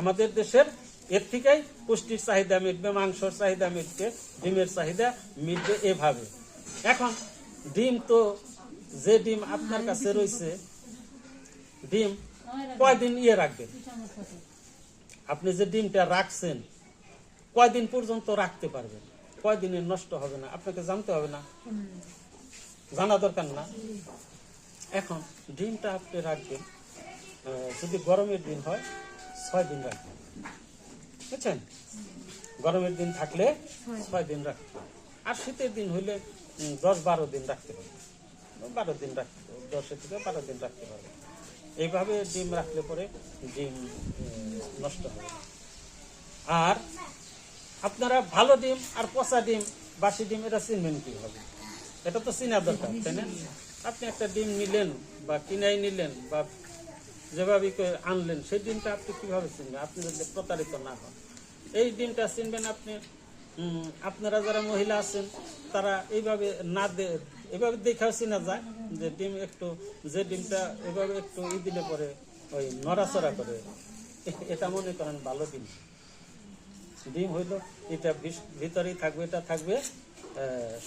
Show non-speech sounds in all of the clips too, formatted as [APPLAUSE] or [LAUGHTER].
আমাদের দেশের, এর থেকেই পুষ্টির চাহিদা মিটবে, মাংসর চাহিদা মিটবে, ডিমের চাহিদা মিটবে এভাবে। এখন, ডিম তো, যে ডিম আপনার কাছে রয়েছে, ডিম কয়দিন ইয়ে রাখবেন? আপনি যে ডিমটা রাখছেন, কয়দিন পর্যন্ত রাখতে পারবেন? কয়দিনে নষ্ট হবে না? আপনাকে জানতে হবে না? জানা দরকার না? এখন, ডিমটা আপনি রাখবেন যদি গরমের দিন হয় ছয় দিন রাখবেন বুঝছেন? গরমের দিন থাকলে ছয় দিন। রাখতে আর শীতের দিন হইলে দশ বারো দিন রাখতে পারবেন বারো দিন রাখতে দশের থেকে বারো দিন রাখতে পারবেন এইভাবে ডিম রাখলে পরে ডিম নষ্ট হবে। আর আপনারা ভালো ডিম আর পচা ডিম বাসি ডিম এটা চিনবেন কীভাবে? এটা তো চিনা দরকার তাই না? আপনি একটা ডিম নিলেন বা কিনাই নিলেন বা যেভাবে আনলেন, সেই ডিমটা আপনি কীভাবে চিনবেন আপনি যদি প্রতারিত না হন। এই ডিমটা চিনবেন আপনি আপনারা যারা মহিলা আছেন, তারা এইভাবে না দে এভাবে দেখাও চিনা যায় যে ডিম একটু, যে ডিমটা এভাবে একটু ই দিলে পরে ওই নড়াচড়া করে। এটা মনে করেন ভালো ডিম। ডিম হইল, এটা ভিতরেই থাকবে, এটা থাকবে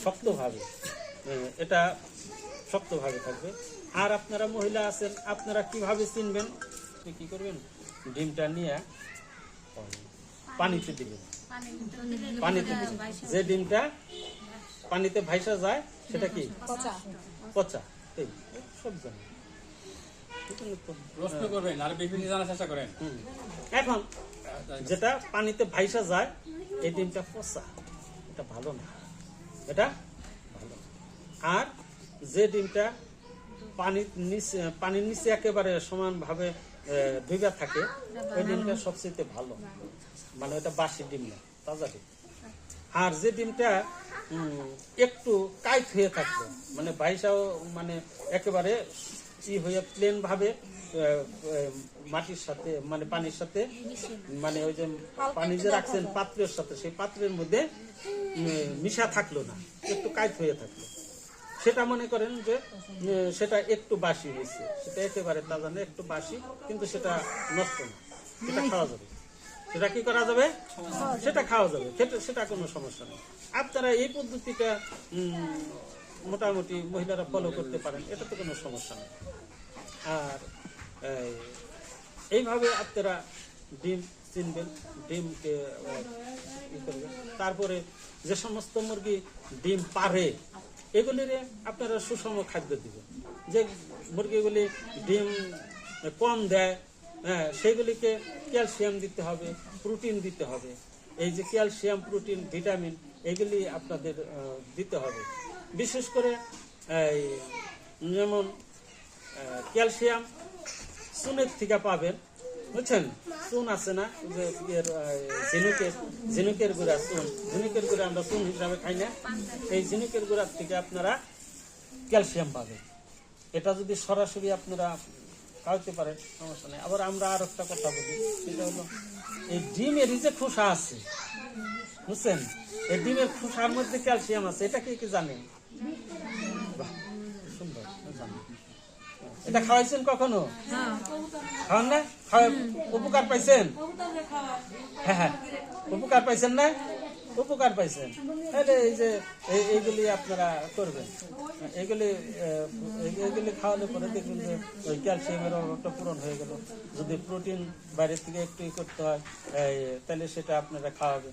শক্তভাবে। এটা শক্তভাবে থাকবে। আর আপনারা মহিলা আছেন আপনারা কীভাবে চিনবেন? আপনি কি করবেন? ডিমটা নিয়ে পানিতে দিবেন। পানিতে দিবেন। যে ডিমটা পানিতে ভাইসা যায় সেটা কি? পচা। এই সব জানি। প্রশ্ন করবেন আর বিভিন্ন জানার চেষ্টা করেন। হুম। এখন যেটা পানিতে ভাইসা যায় এই ডিমটা পচা। এটা ভালো না। এটা ভালো। আর যে ডিমটা পানির নিচে পানির নিচে একেবারে সমানভাবে ডুবে থাকে। ওই ডিমটা সবচেয়ে ভালো। মানে ওটা বাসি ডিম না, তাজা ডিম। আর যে ডিমটা একটু কাইট হয়ে থাকল মানে বাইসাও মানে একেবারে ই হয়ে প্লেন ভাবে মাটির সাথে মানে পানির সাথে মানে ওই যে পানি যে রাখছেন পাত্রের সাথে, সেই পাত্রের মধ্যে মিশা থাকল না, একটু কাইট হয়ে থাকল। সেটা মনে করেন যে সেটা একটু বাসি হয়েছে। সেটা একেবারে তাজা না একটু বাসি, কিন্তু সেটা নষ্ট না। সেটা খাওয়া যাবে। সেটা কি করা যাবে? সেটা খাওয়া যাবে। সেটা- কোনো সমস্যা নেই। আপনারা এই পদ্ধতিটা মোটামুটি মহিলারা ফলো করতে পারেন এটা তো কোনো সমস্যা নেই। আর এইভাবে আপনারা ডিম চিনবেন, ডিমকে ই করবেন। তারপরে যে সমস্ত মুরগি ডিম পারে এগুলির আপনারা সুষম খাদ্য দিবেন। যে মুরগিগুলি ডিম কম দেয় হ্যাঁ সেগুলিকে ক্যালসিয়াম দিতে হবে, প্রোটিন দিতে হবে। এই যে ক্যালসিয়াম, প্রোটিন, ভিটামিন, এগুলি আপনাদের দিতে হবে। বিশেষ করে যেমন ক্যালসিয়াম সুনের থেকে পাবেন বুঝছেন? চুন আছে না? যে ঝিনুকের ঝিনুকের গুঁড়া চুন ঝিনুকের গুঁড়া আমরা চুন হিসাবে খাই না। এই ঝিনুকের গুঁড়ার থেকে আপনারা ক্যালসিয়াম পাবেন। এটা যদি সরাসরি আপনারা খাওয়াতে পারেন সমস্যা নেই। আবার আমরা আর একটা কথা বলি সেটা হলো এই ডিমের যে খোসা আছে বুঝছেন? এই ডিমের খোসার মধ্যে ক্যালসিয়াম আছে এটা কে কি জানেন সুন্দর এটা খাওয়াইছেন কখনো? খাওয়ান না উপকার পাইছেন? হ্যাঁ হ্যাঁ। উপকার পাইছেন না? উপকার পাইছেন। তাহলে এই যে এই- এইগুলি আপনারা করবেন। এই- এইগুলি খাওয়ালে পরে দেখবেন যে ওই ক্যালসিয়ামের অভাবটা পূরণ হয়ে গেল। যদি প্রোটিন বাইরের থেকে একটু করতে হয় তাহলে সেটা আপনারা খাওয়াবেন।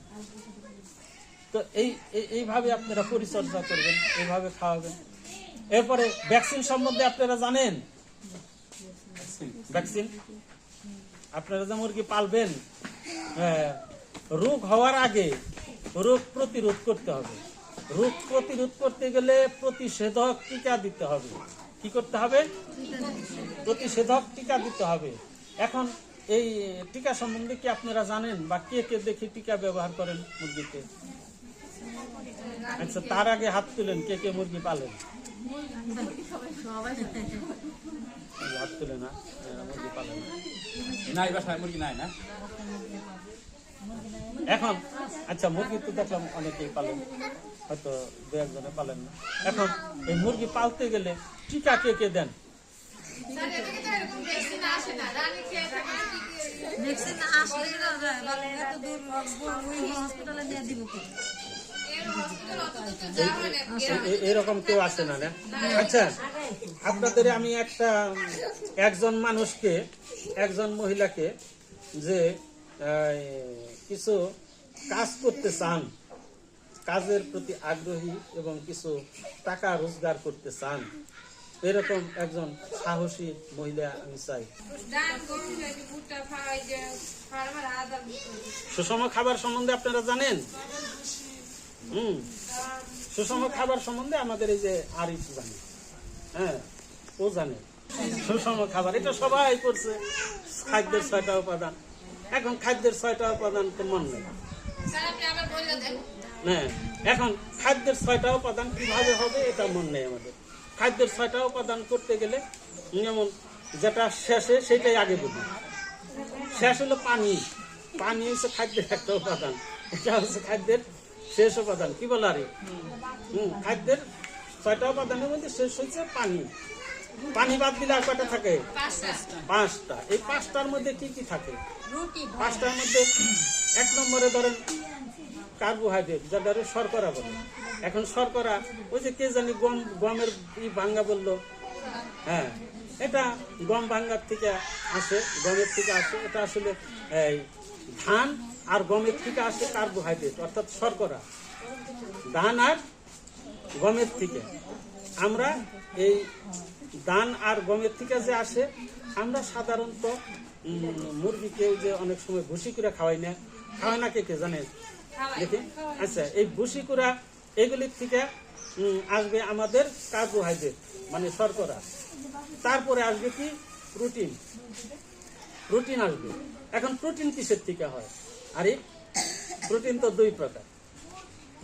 তো এই এই- এইভাবে আপনারা পরিচর্যা করবেন এইভাবে খাওয়াবেন। এরপরে ভ্যাকসিন সম্বন্ধে আপনারা জানেন? ভ্যাকসিন আপনারা যে মুরগি পালবেন হ্যাঁ, রোগ হওয়ার আগে রোগ প্রতিরোধ করতে হবে। রোগ প্রতিরোধ করতে গেলে প্রতিষেধক টিকা দিতে হবে। কি করতে হবে? প্রতিষেধক টিকা দিতে হবে। এখন এই টিকা সম্বন্ধে কি আপনারা জানেন বা কে কে দেখি টিকা ব্যবহার করেন মুরগিতে? আচ্ছা তার আগে হাত তুলেন কে কে মুরগি পালেন? হাত তুলে না। মুরগি পালেন না। নাই বাসায় মুরগি নাই না? এখন আচ্ছা মুরগি তো দেখলাম অনেকেই পালেন হয়তো দু একজনে পালেন না। এখন এই মুরগি পালতে গেলে টিকা কে কে দেন? এরকম কেউ আসে না না? আচ্ছা আপনাদের আমি একটা, একজন মানুষকে, একজন মহিলাকে যে কিছু কাজ করতে চান, কাজের প্রতি আগ্রহী এবং কিছু টাকা রোজগার করতে চান, এরকম একজন সাহসী মহিলা আমি চাই। সুষম খাবার সম্বন্ধে আপনারা জানেন? হুম। সুষম খাবার সম্বন্ধে আমাদের এই যে আরিফ জানে। হ্যাঁ ও জানে। সুষম খাবার, এটা সবাই করছে। খাদ্যের ছয়টা উপাদান। এখন খাদ্যের ছয়টা উপাদান তো মন নেই। হ্যাঁ এখন খাদ্যের ছয়টা উপাদান কীভাবে হবে এটা মন নেই আমাদের। খাদ্যের ছয়টা উপাদান করতে গেলে যেমন যেটা শেষে সেটাই আগে বলি। শেষ হলো পানি। পানি হচ্ছে খাদ্যের একটা উপাদান। এটা হচ্ছে খাদ্যের শেষ উপাদান। কি বলো আরে? হুম, খাদ্যের ছয়টা উপাদানের মধ্যে শেষ হচ্ছে পানি। পানি বাদ দিলে আর কয়টা থাকে? পাঁচটা। পাঁচটা। এই পাঁচটার মধ্যে কি কি থাকে? পাঁচটার মধ্যে এক নম্বরে ধরেন কার্বোহাইড্রেট যা ধরে শর্করা বলে। এখন শর্করা ওই যে কে জানি গম গমের ই ভাঙ্গা বলল। হ্যাঁ এটা গম ভাঙ্গার থেকে আসে গমের থেকে আসে। এটা আসলে এই ধান আর গমের থেকে আসে কার্বোহাইড্রেট অর্থাৎ শর্করা। ধান আর গমের থেকে। আমরা এই দান আর গমের থেকে যে আসে, আমরা সাধারণত মুরগিকে যে অনেক সময় ভুসি করে খাওয়াই না। খাওয়াই না কে কে জানেন দেখি। আচ্ছা এই ভুসি কুড়া, এগুলির থেকে আসবে আমাদের কার্বোহাইড্রেট মানে শর্করা। তারপরে আসবে কি? প্রোটিন। প্রোটিন আসবে। এখন প্রোটিন কিসের থেকে হয়? আরে, প্রোটিন তো দুই প্রকার।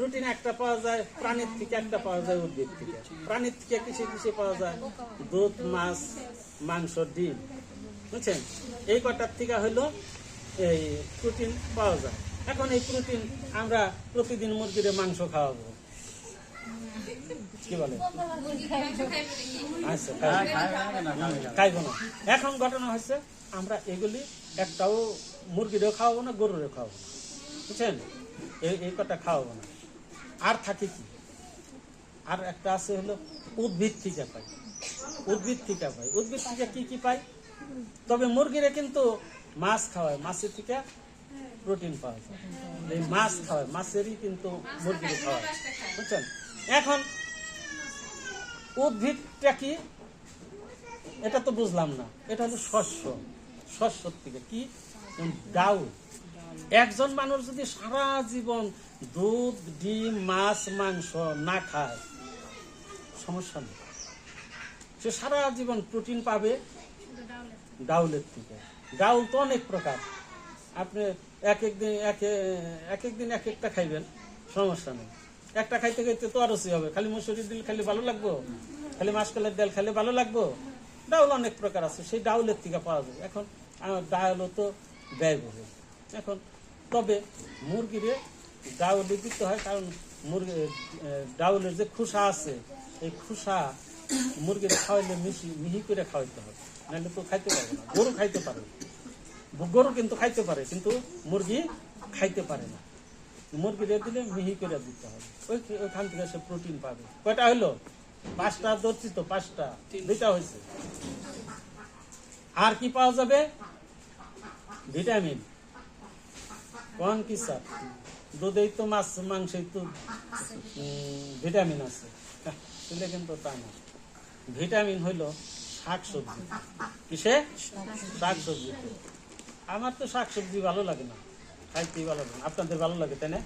প্রোটিন একটা পাওয়া যায়, প্রাণীর থেকে একটা পাওয়া যায় উদ্ভিদ থেকে। প্রাণীর থেকে কিসে কিসে পাওয়া যায়? দুধ, মাছ, মাংস, ডিম। বুঝছেন? এই কটার থেকে হলো এই প্রোটিন পাওয়া যায়। এখন এই প্রোটিন আমরা প্রতিদিন মুরগির মাংস খাওয়াবো। কি বলে? আচ্ছা। খাইব না। এখন ঘটনা হচ্ছে, আমরা এগুলি একটাও মুরগিরেও খাওয়াবো না, গরুরও খাওয়াবো বুঝছেন? এই এই কটা খাওয়াবো না। আর থাকে কি? আর একটা আছে হলো উদ্ভিদ থেকে পাই। উদ্ভিদ থেকে পাই। উদ্ভিদ থেকে কি কি পাই? তবে মুরগিরে কিন্তু মাছ খাওয়ায়। মাছের থেকে প্রোটিন পাওয়া যায়। এই মাছ খাওয়ায়। মাছেরই কিন্তু মুরগিরে খাওয়ায়। বুঝছেন? এখন উদ্ভিদটা কি? এটা তো বুঝলাম না। এটা হলো শস্য। শস্য থেকে কি? ডাউল একজন মানুষ যদি সারা জীবন দুধ, ডিম, মাছ, মাংস না খায়। সমস্যা নেই। সে সারা জীবন প্রোটিন পাবে ডাউলের থেকে। ডাউল তো অনেক প্রকার। আপনি এক এক দিন, এক এক দিন এক একটা খাইবেন, সমস্যা নেই। একটা খাইতে খাইতে তো আরও হবে। খালি মুসুরির দিল খালি ভালো লাগবো? খালি মাসকলের ডাল খালি ভালো লাগবো? ডাউল অনেক প্রকার আছে, সেই ডাউলের থেকে পাওয়া যাবে এখন ডাউলও তো ব্যয়বহুল। এখন, তবে মুরগিরে ডাউলে দিতে হয় কারণ মুরগি ডাউলের যে খুসা আছে এই খুসা মুরগির খাওয়াইলে মিশি মিহি করে খাওয়াইতে হবে নাহলে তো খাইতে পারবে না গরু খাইতে পারে গরু কিন্তু খাইতে পারে কিন্তু মুরগি খাইতে পারে না। মুরগি মুরগিরে দিলে মিহি করে দিতে হবে ওই ওইখান থেকে সে প্রোটিন পাবে। কয়টা হইল? পাঁচটা ধরছি তো পাঁচটা। দুইটা হয়েছে আর কি পাওয়া যাবে? ভিটামিন। কোন কি স্যার? দুধেই তো মাছ মাংসেই তো ভিটামিন আছে। কিন্তু কিন্তু তা না। ভিটামিন হইল শাক সবজি কিসে? শাক সবজিতে আমার তো শাক সবজি ভালো লাগে না। খাইতেই ভালো লাগে না। আপনাদের ভালো লাগে তাই না?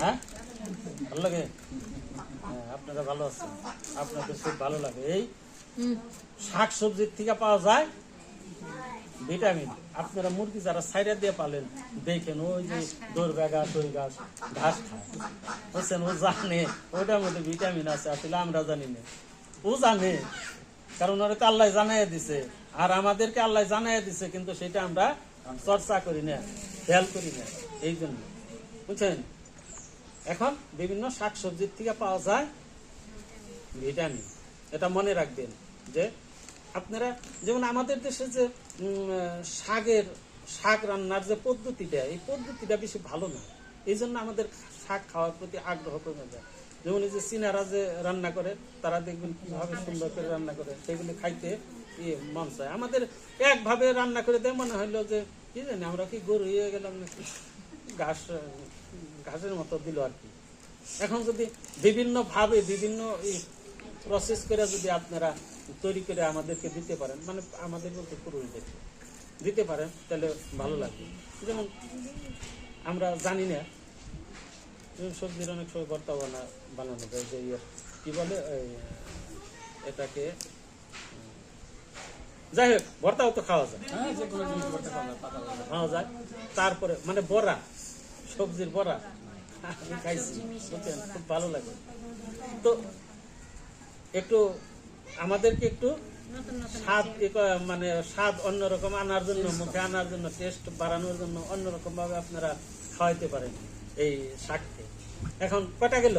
হ্যাঁ? ভালো লাগে? হ্যাঁ আপনারা ভালো আছেন। আপনাদের খুব ভালো লাগে। এই শাক সবজির থেকে পাওয়া যায় ভিটামিন। আপনারা মুরগি যারা সাইডে দিয়ে পালেন দেখেন ওই যে দৌড়গা গাছ ওই গাছ ঘাস খায়। বুঝছেন? ও জানে ওইটার মধ্যে ভিটামিন আছে আসলে আমরা জানি না। ও জানে কারণ ওরা তো আল্লাহ জানাই দিছে। আর আমাদেরকে আল্লাহ জানাই দিছে কিন্তু সেটা আমরা চর্চা করি না খেয়াল করি না এই জন্য। বুঝছেন? এখন বিভিন্ন শাক সবজির থেকে পাওয়া যায় ভিটামিন। এটা মনে রাখবেন যে আপনারা যেমন আমাদের দেশে যে শাকের, শাক রান্নার যে পদ্ধতিটা, এই পদ্ধতিটা বেশি ভালো না। এই জন্য আমাদের শাক খাওয়ার প্রতি আগ্রহ কমে যায়। যেমন এই যে চীনারা যে রান্না করে, তারা দেখবেন কীভাবে সুন্দর করে রান্না করে, সেগুলি খাইতে ইয়ে মন চায়। আমাদের একভাবে রান্না করে দেয়, মনে হইল যে, কি জানি, আমরা কি গরু হয়ে গেলাম নাকি? ঘাস, ঘাসের মতো দিল আর কি। এখন যদি বিভিন্ন ভাবে বিভিন্ন প্রসেস করে যদি আপনারা তৈরি করে আমাদেরকে দিতে পারেন মানে আমাদের বলতে পুরুষদেরকে দিতে পারেন তাহলে ভালো লাগবে। যেমন আমরা জানি না সবজির অনেক সময় ভর্তা বানা বানানো যায় যে ইয়ে কি বলে এটাকে যাই হোক ভর্তাও তো খাওয়া যায়। হ্যাঁ। খাওয়া যায়। তারপরে মানে বড়া সবজির বড়া। আমি খাইছি বুঝছেন? খুব ভালো লাগে। তো একটু আমাদেরকে একটু স্বাদ মানে স্বাদ অন্যরকম আনার জন্য মুখে আনার জন্য টেস্ট বাড়ানোর জন্য অন্যরকম ভাবে আপনারা খাওয়াইতে পারেন এই শাককে। এখন কটা গেল?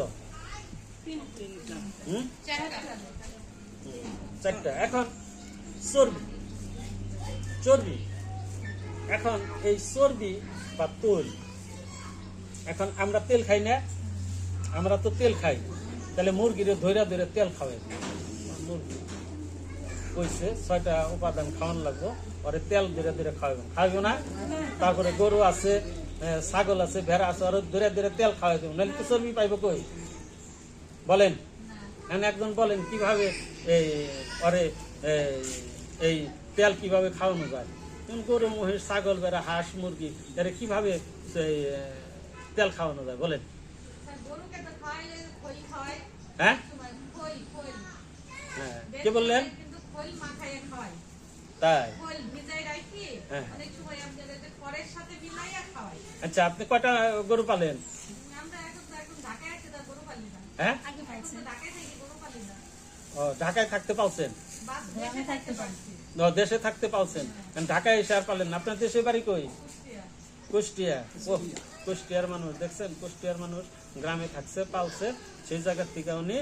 চারটা। এখন চর্বি। চর্বি। এখন এই চর্বি বা তেল। এখন আমরা তেল খাই না? আমরা তো তেল খাই। তাহলে মুরগির ধৈরা ধরে তেল খাওয়াই। মুরগি কইছে ছয়টা উপাদান খাওয়ান লাগবো পরে তেল ধীরে ধীরে খাওয়াবেন খাওয়াবো না? তারপরে গরু আছে ছাগল আছে ভেড়া আছে আর ধীরে ধীরে তেল খাওয়াই দেবো। নাহলে তো চর্বি পাইবো কই? বলেন। এখন একজন বলেন কীভাবে এই অরে এই, তেল কীভাবে খাওয়ানো যায়? গরু মহিষ ছাগল বেড়া হাঁস মুরগি এরা কীভাবে সেই, তেল খাওয়ানো যায়? বলেন। হ্যাঁ সময় খই খই হ্যাঁ কে বললেন? তাই? হ্যাঁ। অনেক সময় আমাদের যে খড়ের সাথে মিলাইয়া খাওয়াই। আচ্ছা আপনি কয়টা গরু পালেন? হ্যাঁ? ও ঢাকায় থাকতে পারছেন দেশে থাকতে পারছেন ঢাকায় এসে আর পালেন না। আপনার দেশে বাড়ি কই? কুষ্টিয়া। ও কুষ্টিয়ার মানুষ দেখছেন? কুষ্টিয়ার মানুষ গ্রামে থাকছে পালছে। সেই জায়গার থেকে উনি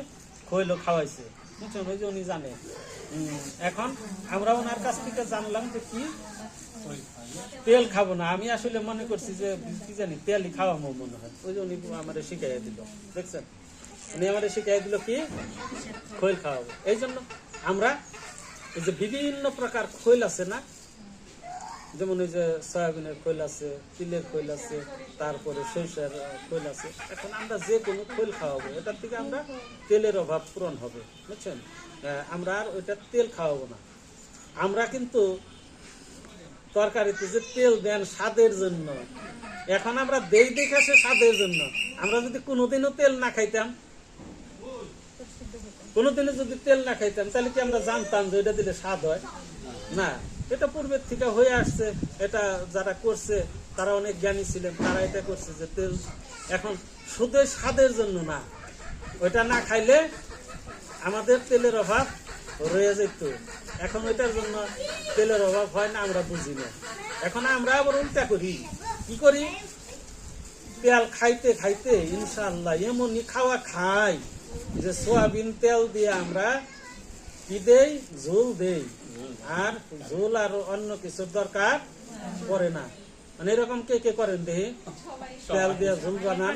খইলো খাওয়াইছে। বুঝছেন ওই যে উনি জানে। এখন আমরা ওনার কাছ থেকে জানলাম যে কি? তেল খাব না। আমি আসলে মনে করছি যে কি জানি, তেলই খাওয়াবো মনে হয়। ওই যে উনি আমাদের শিখাইয়া দিল, দেখছেন? উনি আমার শিখাই দিল কি? খৈল খাওয়াবো। এই জন্য আমরা এই যে বিভিন্ন প্রকার খৈল আছে না যেমন ওই যে সয়াবিনের খৈল আছে, তিলের খৈল আছে, তারপরে সরিষার খৈল আছে। এখন আমরা যে কোনো খৈল খাওয়াবো, এটার থেকে আমরা তেলের অভাব পূরণ হবে, বুঝছেন? আমরা আর ওইটা তেল খাওয়াবো না। আমরা কিন্তু তরকারিতে যে তেল দেন স্বাদের জন্য, এখন আমরা দেই দেখে সে স্বাদের জন্য। আমরা যদি কোনোদিনও তেল না খাইতাম, কোনোদিনও যদি তেল না খাইতাম, তাহলে কি আমরা জানতাম যে এটা দিলে স্বাদ হয়? না। এটা পূর্বের থেকে হয়ে আসছে, এটা যারা করছে, তারা অনেক জ্ঞানী ছিলেন, তারা এটা করছে যে তেল এখন শুধু স্বাদের জন্য না। ওইটা না খাইলে আমাদের তেলের অভাব রয়ে যেত। এখন ওইটার জন্য তেলের অভাব হয় না, আমরা বুঝি না। এখন আমরা আবার উল্টা করি। কি করি? তেল খাইতে খাইতে ইনশাল্লাহ এমনই খাওয়া খাই যে সোয়াবিন তেল দিয়ে আমরা কি দেই ঝোল দেই। আর ঝোল আর অন্য কিছুর দরকার পড়ে না। মানে এরকম কে কে করেন দেহি? তেল দিয়ে ঝোল বানান।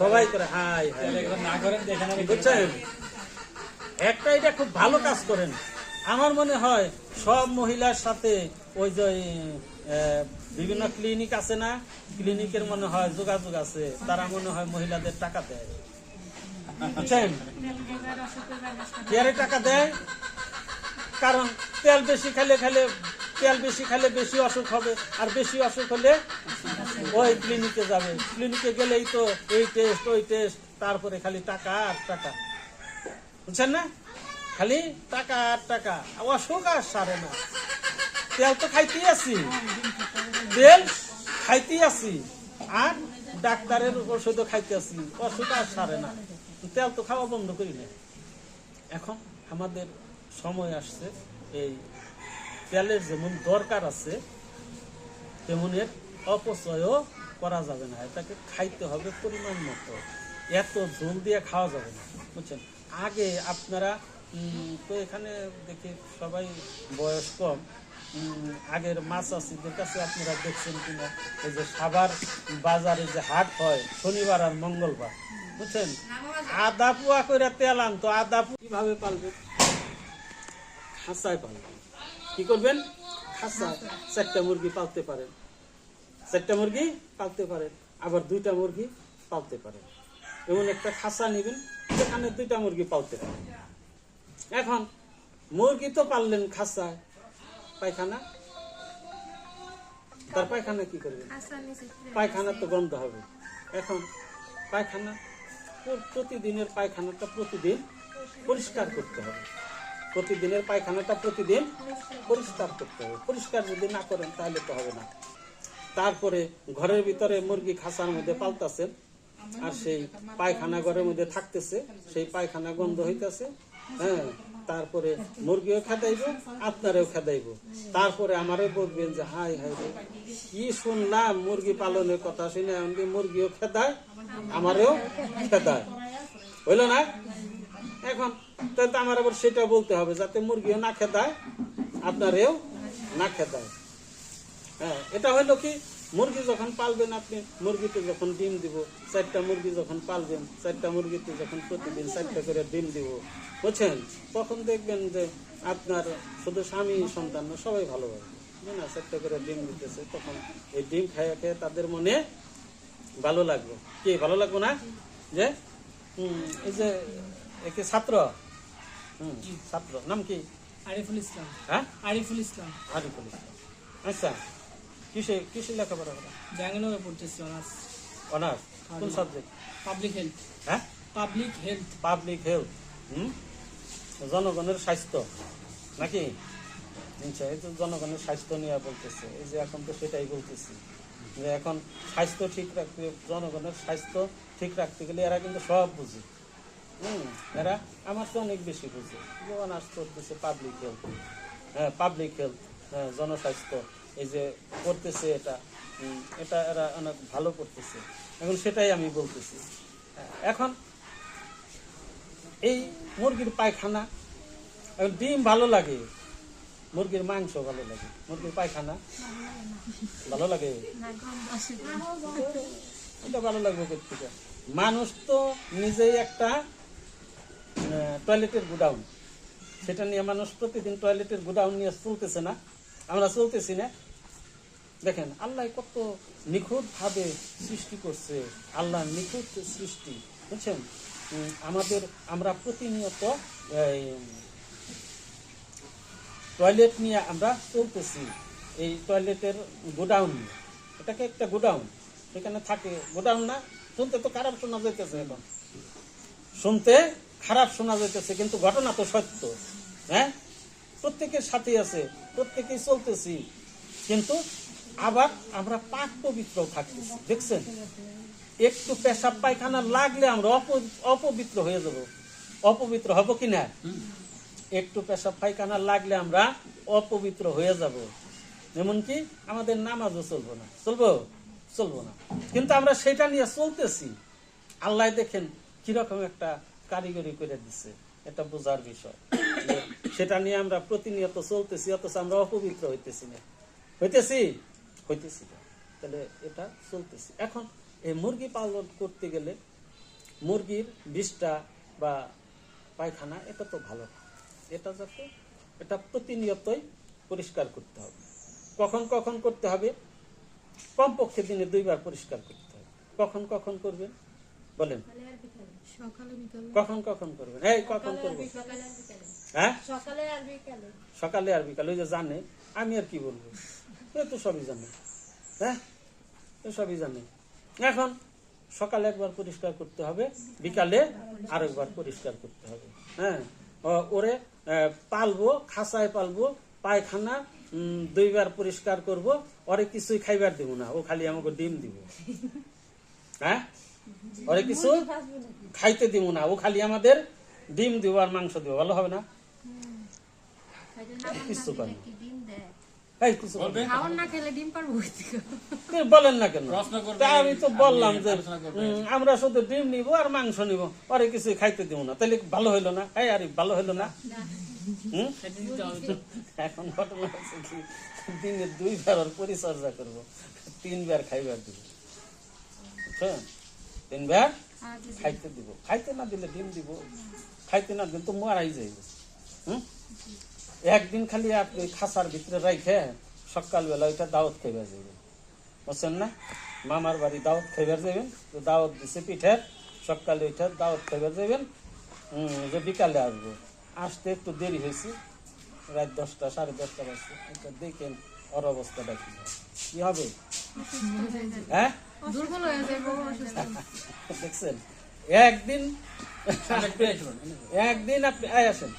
সবাই করে হাই হাই বুঝছেন? একটা এটা খুব ভালো কাজ করেন। আমার মনে হয় সব মহিলার সাথে ওই যে বিভিন্ন ক্লিনিক আছে না? ক্লিনিকের মনে হয় যোগাযোগ আছে। তারা মনে হয় মহিলাদের টাকা দেয়। বুঝছেন? কেয়ারে টাকা দেয়? কারণ তেল বেশি খেলে খেলে, তেল বেশি খেলে বেশি অসুখ হবে। আর বেশি অসুখ হলে ওই ক্লিনিকে যাবে। ক্লিনিকে গেলেই তো এই টেস্ট ওই টেস্ট তারপরে খালি টাকা আর টাকা। বুঝছেন না? খালি টাকা আর টাকা। অসুখ আর সারে না। তেল তো খাইতেই আছি। তেল খাইতেই আছি। আর ডাক্তারের ওষুধও খাইতে আছি। অসুখ আর সারে না। তেল তো খাওয়া বন্ধ করি না এখন আমাদের সময় আসছে এই তেলের যেমন দরকার আছে তেমন এর অপচয়ও করা যাবে না। এটাকে খাইতে হবে পরিমাণ মতো। এত জল দিয়ে খাওয়া যাবে না বুঝছেন? আগে আপনারা তো এখানে দেখি সবাই বয়স কম আগের মাছ চাষিদের কাছে আপনারা দেখছেন কিনা? এই যে সাবার বাজারে যে হাট হয় শনিবার আর মঙ্গলবার বুঝছেন? আদা পুয়া করে তেল আনতো আদা কীভাবে পালবেন খাঁচায় পালবেন কি করবেন? খাঁচায় চারটা মুরগি পালতে পারেন। চারটা মুরগি পালতে পারেন। আবার দুইটা মুরগি পালতে পারেন। এমন একটা খাঁচা নেবেন সেখানে দুইটা মুরগি পালতে পারেন। এখন মুরগি তো পাললেন খাঁচায় পায়খানা? তার পায়খানা কি করবেন? পায়খানা তো গন্ধ হবে। এখন পায়খানা প্রতিদিনের পায়খানাটা প্রতিদিন পরিষ্কার করতে হবে। প্রতিদিনের পায়খানাটা প্রতিদিন পরিষ্কার করতে হবে। পরিষ্কার যদি না করেন তাহলে তো হবে না। তারপরে ঘরের ভিতরে মুরগি খাঁচার মধ্যে পালতাছেন, আর সেই পায়খানা ঘরের মধ্যে থাকতেছে, সেই পায়খানা গন্ধ হইতাছে হ্যাঁ তারপরে মুরগিও খেদাইব, আপনারও খেদাইব। তারপরে আমারও বলবেন যে হাই হাই রে, কি শুনলাম মুরগি পালনের কথা শুনে এমনকি মুরগিও খেদায়, আমারেও খেদায়? হইল না? এখন তাই তো আমার আবার সেটা বলতে হবে, যাতে মুরগিও না খেদায়, আপনারেও না খেদায়। হ্যাঁ এটা হলো কি, মুরগি যখন পালবেন আপনি, মুরগিতে যখন ডিম দিব, চারটা মুরগি যখন পালবেন, চারটা মুরগিতে যখন প্রতিদিন চারটা করে ডিম দিব, বুঝছেন? তখন দেখবেন যে আপনার শুধু স্বামী, সন্তান না সবাই ভালোবাসবে যে না, চারটা করে ডিম দিতেছে, তখন এই ডিম খাইয়া খেয়ে তাদের মনে ভালো লাগবে। কি, ভালো লাগবে না? যে এই যে, একে ছাত্র? ছাত্র নাম কি আরিফুল ইসলাম হ্যাঁ আরিফুল ইসলাম আরিফুল ইসলাম আচ্ছা কিসে কিসে লেখাপড়া করা জাহাঙ্গীরনগর পড়তেছি অনার্স অনার্স কোন সাবজেক্ট পাবলিক হেলথ হ্যাঁ পাবলিক হেলথ পাবলিক হেলথ হুম জনগণের স্বাস্থ্য নাকি আচ্ছা এই তো জনগণের স্বাস্থ্য নিয়ে বলতেছে এই যে এখন তো সেটাই বলতেছি যে এখন স্বাস্থ্য ঠিক রাখতে জনগণের স্বাস্থ্য ঠিক রাখতে গেলে এরা কিন্তু সব বুঝে এরা আমার তো অনেক বেশি বুঝে। যে অনার্স করতেছে পাবলিক হেলথ হ্যাঁ পাবলিক হেলথ হ্যাঁ জনস্বাস্থ্য এই যে করতেছে এটা এটা এরা অনেক ভালো করতেছে। এখন সেটাই আমি বলতেছি। হ্যাঁ, এখন এই মুরগির পায়খানা এখন ডিম ভালো লাগে মুরগির মাংস ভালো লাগে। মুরগির পায়খানা ভালো লাগে? এটা ভালো লাগবে কোথেকে মানুষ তো নিজেই একটা টয়লেটের গুডাউন সেটা নিয়ে মানুষ প্রতিদিন টয়লেটের গুডাউন নিয়ে চলতেছে না। আমরা চলতেছি না। দেখেন, আল্লাহ কত নিখুঁত ভাবে সৃষ্টি করছে। আল্লাহ নিখুঁত সৃষ্টি, বুঝছেন? আমাদের, আমরা প্রতিনিয়ত টয়লেট নিয়ে আমরা চলতেছি, এই টয়লেটের গোডাউন এটাকে একটা গোডাউন সেখানে থাকে গোডাউন না, শুনতে তো খারাপ শোনা যাইতেছে এখন। শুনতে খারাপ শোনা যাইতেছে, কিন্তু ঘটনা তো সত্য। হ্যাঁ? প্রত্যেকের সাথে আছে, প্রত্যেকেই চলতেছি। কিন্তু আবার আমরা পাক পবিত্র থাকতেছি, দেখছেন? একটু পেশাব পায়খানা লাগলে আমরা অপ- অপবিত্র হয়ে যাব। অপবিত্র হব কি না? একটু পেশাব পায়খানা লাগলে আমরা অপবিত্র হয়ে যাব। এমনকি আমাদের নামাজও চলবো না। চলবো? চলবো না। কিন্তু আমরা সেটা নিয়ে চলতেছি। আল্লাহ দেখেন কীরকম একটা কারিগরি করে দিচ্ছে এটা বোঝার বিষয়। সেটা নিয়ে আমরা প্রতিনিয়ত চলতেছি, অথচ আমরা অপবিত্র হইতেছি না। হইতেছি? হইতেছি তাহলে এটা চলতেছি। এখন এই মুরগি পালন করতে গেলে মুরগির বিষটা বা পায়খানা, এটা তো ভালো না। এটা যাতে, এটা প্রতিনিয়তই পরিষ্কার করতে হবে। কখন কখন করতে হবে? কমপক্ষে দিনে দুইবার পরিষ্কার করতে হবে। কখন কখন করবেন? বলেন। সকালে কখন কখন করবেন? এই কখন করবেন? হ্যাঁ? সকালে আর বিকালে। সকালে আর বিকালে ওই যে জানে আমি আর কি বলব? এ তো সবই জানে। হ্যাঁ? এ সবই জানে। এখন সকালে একবার পরিষ্কার করতে হবে বিকালে আরেকবার পরিষ্কার করতে হবে। হ্যাঁ? ওরে পালবো খাসায় পালবো পায়খানা দুইবার পরিষ্কার করব ওরে কিছুই খাইবার দিব না ও খালি আমাকে ডিম দিব। হ্যাঁ? ওরে কিছু খাইতে দিব না ও খালি আমাদের ডিম দিব আর মাংস দিব ভালো হবে না কিছু পারবে না। কি ডিম দেয় এই কিছু পারবে না। খাওয়ার না খেলে ডিম পারব তুমি বলেন না কেন প্রশ্ন করবে, তা আমি তো বললাম যে আমরা শুধু ডিম নিব আর মাংস নিব আরে কিছু খাইতে দিব না তাহলে ভালো হইল না এই আরে ভালো হইল না। এখন ঘটনা হচ্ছে কি দিনে দুইবার পরিচর্যা করব তিনবার খাইবার দিব বুঝছেন তিনবার খাইতে দিব। খাইতে না দিলে ডিম দিব। খাইতে না দিলে তো মারাই যাইব। হুম? একদিন খালি আপনি খাসার ভিতরে রাইখে সকালবেলা ওইটা দাওয়াত খাইবার যাবেন বুঝছেন না? মামার বাড়ি দাওয়াত খাইবার যাবেন তো দাওয়াত দিছে পিঠের। সকালে ওইটা দাওয়াত খাইবার যাবেন হুম, যে বিকালে আসব। আসতে একটু দেরি হয়েছে রাত দশটা সাড়ে দশটা বাজছে। এটা দেখেন ওর অবস্থাটা কি হয়। কি হবে? হ্যাঁ? দুর্বল হয়ে দেখছেন একদিন একদিন আপনি, এই আসেন।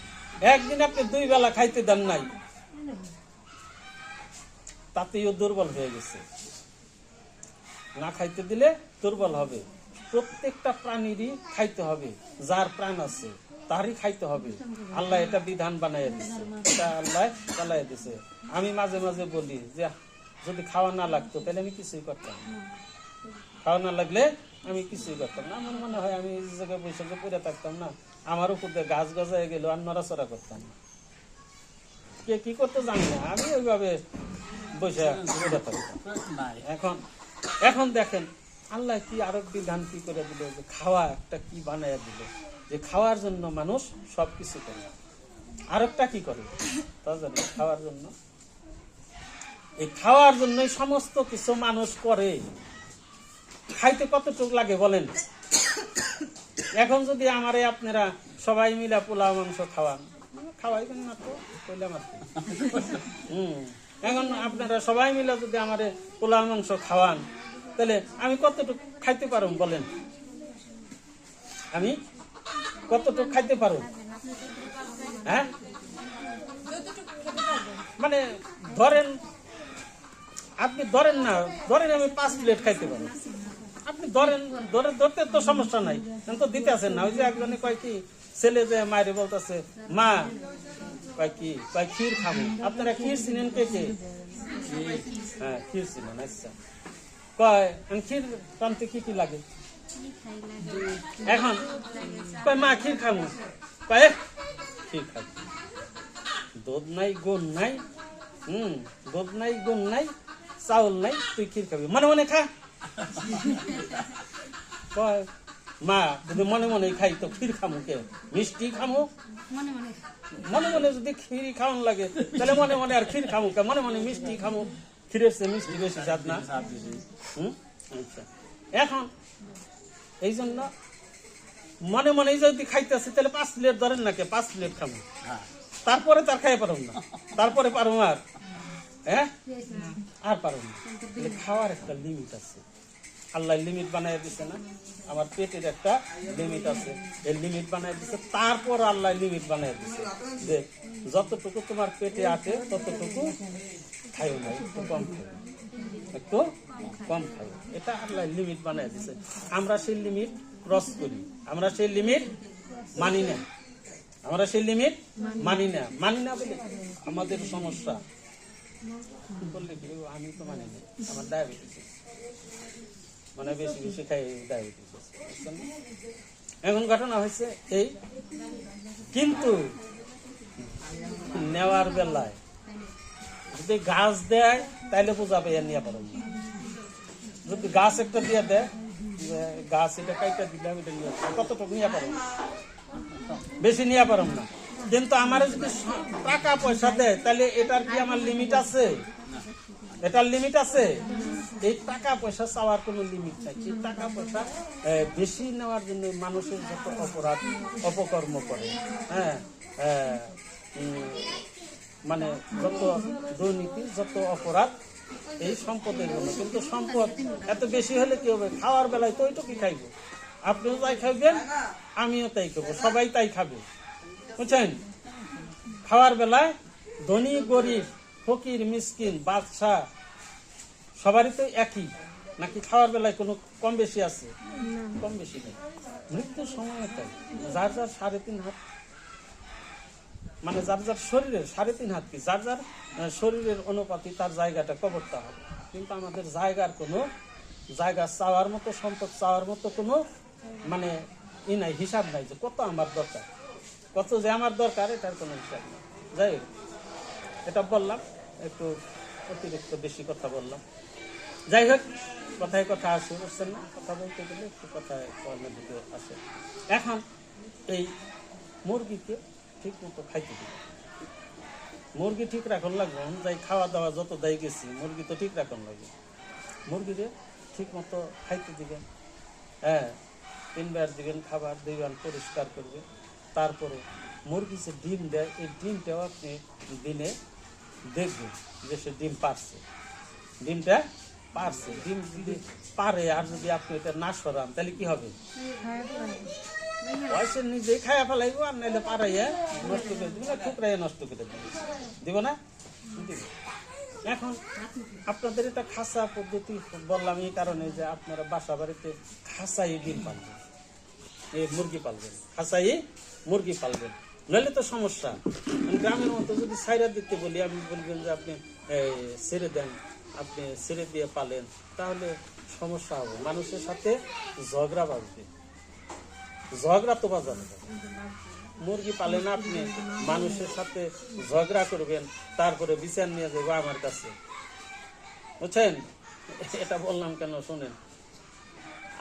একদিন আপনি দুই বেলা খাইতে দেন নাই। তাতেও দুর্বল হয়ে গেছে। না খাইতে দিলে দুর্বল হবে। প্রত্যেকটা প্রাণীরই খাইতে হবে। যার প্রাণ আছে, তারই খাইতে হবে। আল্লাহ এটা বিধান বানাইয়া দিছে। এটা আল্লাহ চালাইয়া দিছে। আমি মাঝে মাঝে বলি যে, যদি খাওয়া না লাগতো, তাহলে আমি কিছুই করতাম। খাওয়া না লাগলে আমি কিছুই করতাম না। আমার মনে হয় আমি জায়গায় বৈশাখে পড়ে থাকতাম না, আমার উপর গাছ গজায় গেল আর নড়াচড়া করতাম। না কে কি করতে জানি না, আমি ওইভাবে বসে এখন এখন দেখেন, আল্লাহ কি আরও বিধান কি করে দিল যে খাওয়া একটা কি বানাইয়া দিল? যে খাওয়ার জন্য মানুষ সব কিছু করে। আরেকটা কি করে? তা জানি, খাওয়ার জন্য। এই খাওয়ার জন্যই সমস্ত কিছু মানুষ করে। খাইতে কতটুক লাগে বলেন? এখন যদি আমারে আপনারা সবাই মিলা পোলাও, মাংস খাওয়ান। খাওয়াইবেন না তো? কইলাম আর হুম। এখন আপনারা সবাই মিলে যদি আমারে পোলাও, মাংস খাওয়ান, তাহলে আমি কতটুকু খাইতে পারুম বলেন? আমি কতটুকু খাইতে পারুম? হ্যাঁ? মানে ধরেন, আপনি ধরেন না, ধরেন আমি পাঁচ প্লেট খাইতে পারি আপনি ধরেন ধরে ধরতে তো সমস্যা নাই। কিন্তু দিতে আছেন না। ওই যে একজনে কয় কি ছেলে যে মায়ের বলতেছে মা কয় কি কয় ক্ষীর খাব। আপনারা ক্ষীর চিনেন কে কে? হ্যাঁ ক্ষীর চিনেন আচ্ছা। কয় ক্ষীর টানতে কি কি লাগে? এখন কয় মা ক্ষীর খাব। কয় "এ, ক্ষীর খাব। দুধ নাই গুণ নাই হুম দুধ নাই গুণ নাই চাউল নাই তুই ক্ষীর খাবি। মনে মনে খা। [LAUGHS] কয় মা যদি মনে মনে খাই তো ক্ষীর খামু কে? মিষ্টি খামু? মনে মনে। মনে মনে যদি ক্ষীর খাওয়ান লাগে তাহলে মনে মনে আর ক্ষীর খামু কে? মনে মনে মিষ্টি খামু। ক্ষীরের চেয়ে মিষ্টি বেশি স্বাদ না? হুম? আচ্ছা। এখন এই জন্য মনে মনে যদি খাইতেছে তাহলে পাঁচ প্লেট ধরেন নাকি পাঁচ প্লেট খাব তারপরে তার খাই পারব না। তারপরে পারব আর? হ্যাঁ? আর পারব না। খাওয়ার একটা লিমিট আছে। আল্লাহ লিমিট বানাই দিছে না? আমার পেটের একটা লিমিট আছে। এই লিমিট বানাই দিছে, তারপর আল্লাহ লিমিট বানাই দিছে। যে যতটুকু তোমার পেটে আছে, ততটুকু খাইও না, একটু কম খাইও। একটু কম খাই এটা আল্লাহ লিমিট বানাই দিছে। আমরা সেই লিমিট ক্রস করি। আমরা সেই লিমিট মানি না। আমরা সেই লিমিট মানি না। মানি না বলে আমাদের সমস্যা। বললে আমি তো মানি না। আমার ডায়াবেটিস মানে বেশি বেশি খাই ডায়াবেটিস এখন ঘটনা হয়েছে এই, কিন্তু নেওয়ার বেলায় যদি গাছ দেয়, তাইলে পূজা পেয়ে নিয়ে পারব যদি গাছ একটা দিয়ে দেয় গাছ এটা কাইটা দিলাম এটা নিয়ে কতটুকু নিয়ে পারব? বেশি নিয়ে পারব না। কিন্তু আমার যদি টাকা পয়সা দেয় তাহলে এটার কি আমার লিমিট আছে? এটার লিমিট আছে? এই টাকা পয়সা চাওয়ার কোনো লিমিট নাই। এই টাকা পয়সা বেশি নেওয়ার জন্য মানুষের যত অপরাধ, অপকর্ম করে হ্যাঁ মানে যত দুর্নীতি, যত অপরাধ, এই সম্পদের জন্য। কিন্তু সম্পদ এত বেশি হলে কি হবে? খাওয়ার বেলায় তো ওইটুকুই খাইব। আপনিও তাই খাইবেন, আমিও তাই খাব। সবাই তাই খাবে। বুঝছেন? খাওয়ার বেলায় ধনী, গরিব, ফকির, মিসকিন, বাদশাহ সবারই তো একই। নাকি খাওয়ার বেলায় কোনো কম বেশি আছে? কম বেশি নেই। মৃত্যুর সময় তাই যার যার সাড়ে তিন হাত মানে যার যার শরীরের সাড়ে তিন হাত কি, যার যার শরীরের অনুপাতি তার জায়গাটা কবরতে হবে। কিন্তু আমাদের জায়গার কোনো জায়গা চাওয়ার মতো, সম্পদ চাওয়ার মতো কোনো মানে ই নাই, হিসাব নাই যে কত আমার দরকার। কত যে আমার দরকার, এটার কোনো হিসাব নাই। যাই এটা বললাম, একটু অতিরিক্ত বেশি কথা বললাম। যাই হোক, কথায় কথা আসে, বুঝছেন না? কথা বলতে গেলে একটু কথায় কর্মের দিকে আসে। এখন এই মুরগিকে ঠিক মতো খাইতে দিবে মুরগি ঠিক রাখন লাগবে যাই খাওয়া দাওয়া যত দায় গেছি, মুরগি তো ঠিক রাখন লাগবে। মুরগিকে ঠিক মতো খাইতে দিবেন হ্যাঁ তিনবার দিবেন খাবার দিবেন পরিষ্কার করবে তারপরে মুরগি যে ডিম দেয়, এই ডিমটাও আপনি দিনে দেখবেন যে সে ডিম পারছে। ডিমটা পারছে ডিম যদি পারে আর যদি আপনি এটা না সরান, তাহলে কি হবে? পয়সা নিজেই খায়া ফেলাইবো, আর নাইলে পারাইয়া নষ্ট করে দিবে, না ঠুকরাইয়া নষ্ট করে দিবে। দিব না। এখন আপনাদের এটা খাসা পদ্ধতি বললাম এই কারণে যে আপনারা বাসা বাড়িতে খাসাই ডিম পালবেন। এই মুরগি পালবেন, খাসাই মুরগি পালবেন। নইলে তো সমস্যা। গ্রামের মতো যদি সাইরা দিতে বলি, আমি বলবেন যে আপনি ছেড়ে দেন। আপনি ছেড়ে দিয়ে পালেন, তাহলে সমস্যা হবে। মানুষের সাথে ঝগড়া বাঁধবে। ঝগড়া তো বাজানো যাবে মুরগি পালেন আপনি, মানুষের সাথে ঝগড়া করবেন, তারপরে বিচার নিয়ে যাব আমার কাছে। বুঝছেন? এটা বললাম কেন, শোনেন।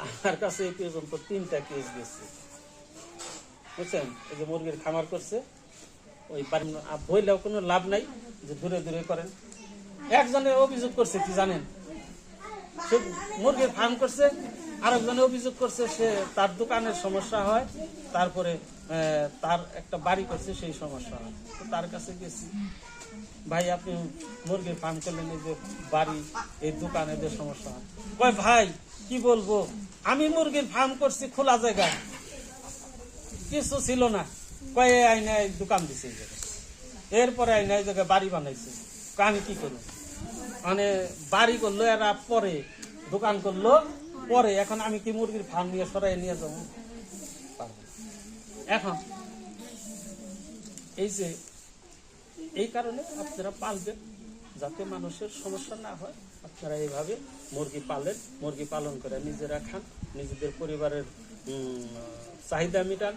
আমার কাছে এই পর্যন্ত তিনটা কেস গেছে। বুঝছেন? এই যে মুরগির খামার করছে, ওই বইলেও কোনো লাভ নাই, যে দূরে দূরে করেন। একজনের অভিযোগ করছে, কি জানেন? মুরগির ফার্ম করছে আরেকজনে অভিযোগ করছে সে তার দোকানের সমস্যা হয়, তারপরে তার একটা বাড়ি করছে, সেই সমস্যা হয়। তো তার কাছে গেছি। ভাই, আপনি মুরগির ফার্ম করলেন, এই যে বাড়ি, এই দোকানে যে সমস্যা হয়। কয়, ভাই, কি বলব? আমি মুরগির ফার্ম করছি খোলা জায়গায়। কিছু ছিল না। কয়ে আইনে দোকান দিছে। এরপরে আইনে এই জায়গায় বাড়ি বানাইছে। আমি কি করব? মানে বাড়ি করল, এরা পরে দোকান করল, পরে এখন আমি কি মুরগির ফার্ম নিয়ে সরাই নিয়ে যাব? এখন। এই যে, এই কারণে আপনারা পালবেন, যাতে মানুষের সমস্যা না হয়। আপনারা এইভাবে মুরগি পালেন, মুরগি পালন করে নিজেরা খান, নিজেদের পরিবারের চাহিদা মেটান।